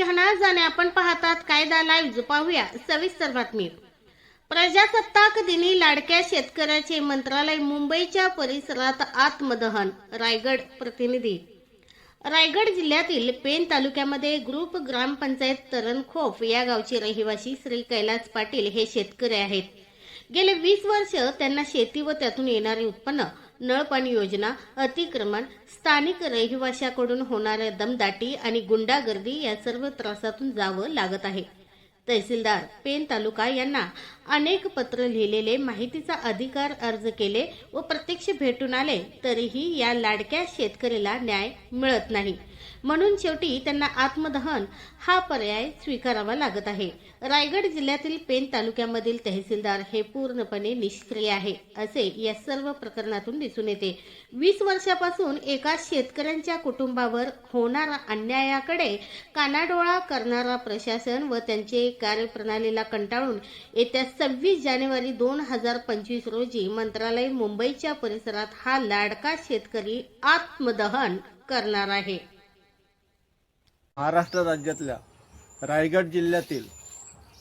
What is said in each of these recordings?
शहनाज आणि आपण पाहतात कायदा लाईव्ह पाहूया सविस्तर बातमी. प्रजासत्ताक दिनी लाडक्या शेतकऱ्याचे मंत्रालय मुंबईच्या परिसरात आत्मदहन रायगड प्रतिनिधी. रायगड जिल्ह्यातील पेन तालुक्यामध्ये ग्रुप ग्रामपंचायत तरणखोफ या गावचे रहिवासी श्री कैलास पाटील हे शेतकरी आहेत. गेले वीस वर्ष त्यांना शेती व त्यातून येणारे उत्पन्न नळपाणी योजना अतिक्रमण स्थानिक रहिवाशाकडून होणाऱ्या दमदाटी आणि गुंडागर्दी या सर्व त्रासातून जावं लागत आहे. तहसीलदार पेन तालुका यांना अनेक पत्र लिहिलेले माहितीचा अधिकार अर्ज केले व प्रत्यक्ष भेटून आले तरीही या लाडक्या शेतकरीला न्याय मिळत नाही. म्हणून शेवटी त्यांना आत्मदहन हा पर्याय स्वीकारावा लागत आहे. रायगड जिल्ह्यातील पेन तालुक्यामधील तहसीलदार हे पूर्णपणे निष्क्रिय आहे असे या सर्व प्रकरणातून दिसून येते. वीस वर्षापासून एका शेतकऱ्यांच्या कुटुंबावर होणारा अन्यायाकडे कानाडोळा करणारा प्रशासन व त्यांचे कार्यप्रणालीला कंटाळून येत्या सव्वीस जानेवारी दोन हजार पंचवीस रोजी मंत्रालय मुंबईच्या परिसरात हा लाडका शेतकरी आत्मदहन करणार आहे. महाराष्ट्र राज्यातल्या रायगड जिल्ह्यातील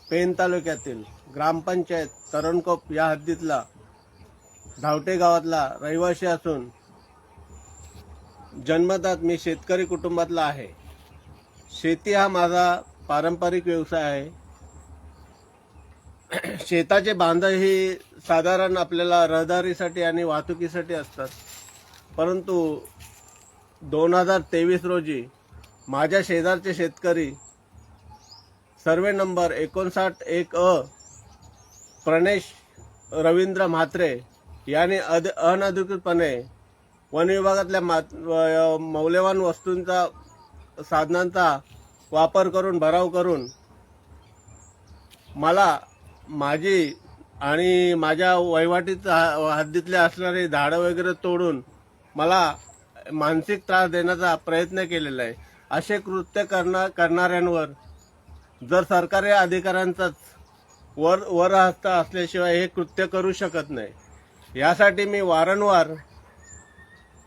पेन तालुक्यातील ग्रामपंचायत तरणकोप या हद्दीतला धावटे गावातला रहिवासी असून जन्मतात मी शेतकरी कुटुंबातला आहे. शेती हा माझा पारंपरिक व्यवसाय आहे. शेताचे बांध ही साधारण आपल्याला रहदारीसाठी आणि वाहतुकीसाठी असतात. परंतु दोन हजार तेवीस रोजी माझ्या शेजारचे शेतकरी सर्वे नंबर एकोणसाठ एक अ प्रणेश रवींद्र म्हात्रे यांनी अध अनधिकृतपणे वन विभागातल्या मात मौल्यवान वस्तूंचा साधनांचा वापर करून भराव करून मला माझी आणि माझ्या वहिवाटीचा हद्दीतले असणारे झाडं वगैरे तोडून मला मानसिक त्रास देण्याचा प्रयत्न केलेला आहे. असे कृत्य करणार करणाऱ्यांवर जर सरकारी अधिकाऱ्यांचाच वर वर हस्त असल्याशिवाय हे कृत्य करू शकत नाही. यासाठी मी वारंवार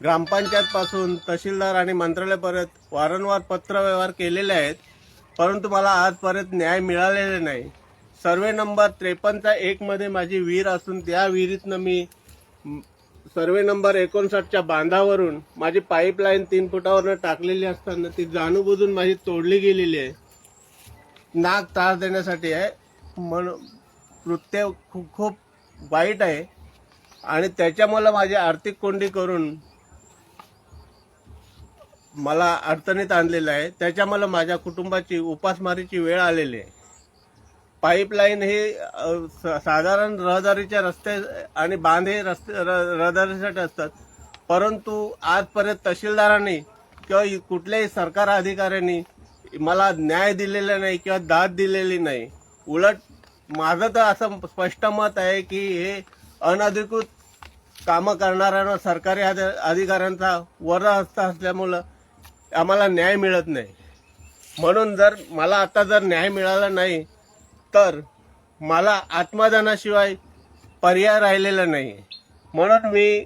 ग्रामपंचायतपासून तहसीलदार आणि मंत्रालयापर्यंत वारंवार पत्रव्यवहार केलेले आहेत. परंतु मला आजपर्यंत न्याय मिळालेला नाही. सर्वे नंबर त्रेपन्नचा एकमध्ये माझी विहीर असून त्या विहिरीतनं मी सर्वे नंबर एकोणसाठच्या बांधावरून माझी पाईपलाईन तीन फुटावरनं टाकलेली असताना ती जाणूबुजून माझी तोडली गेलेली आहे. नाक त्रास देण्यासाठी आहे. म्हणून कृत्य खूप खूप वाईट आहे. आणि त्याच्यामुळे माझी आर्थिक कोंडी करून मला अडचणीत आणलेलं आहे. त्याच्यामुळे माझ्या कुटुंबाची उपासमारीची वेळ आलेली आहे. पाईपलाईन हे स- साधारण रहदारीच्या रस्ते आणि बांध हे रस्ते र- रहदारीसाठी असतात. परंतु आजपर्यंत तहसीलदारांनी किंवा कुठल्याही सरकार अधिकाऱ्यांनी मला न्याय दिलेला नाही किंवा दाद दिलेली नाही. उलट माझं तर असं स्पष्ट मत आहे की हे अनधिकृत कामं करणाऱ्यांना सरकारी अधिकाऱ्यांचा वर हस्त असल्यामुळं आम्हाला न्याय मिळत नाही. म्हणून जर मला आता जर न्याय मिळाला नाही तर मला आत्मदानाशिवाय पर्याय राहिलेला नाही म्हणून मी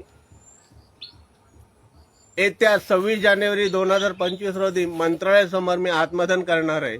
येत्या सव्वीस जानेवारी दोन हजार पंचवीस रोजी मंत्रालयासमोर मी आत्मदान करणार आहे.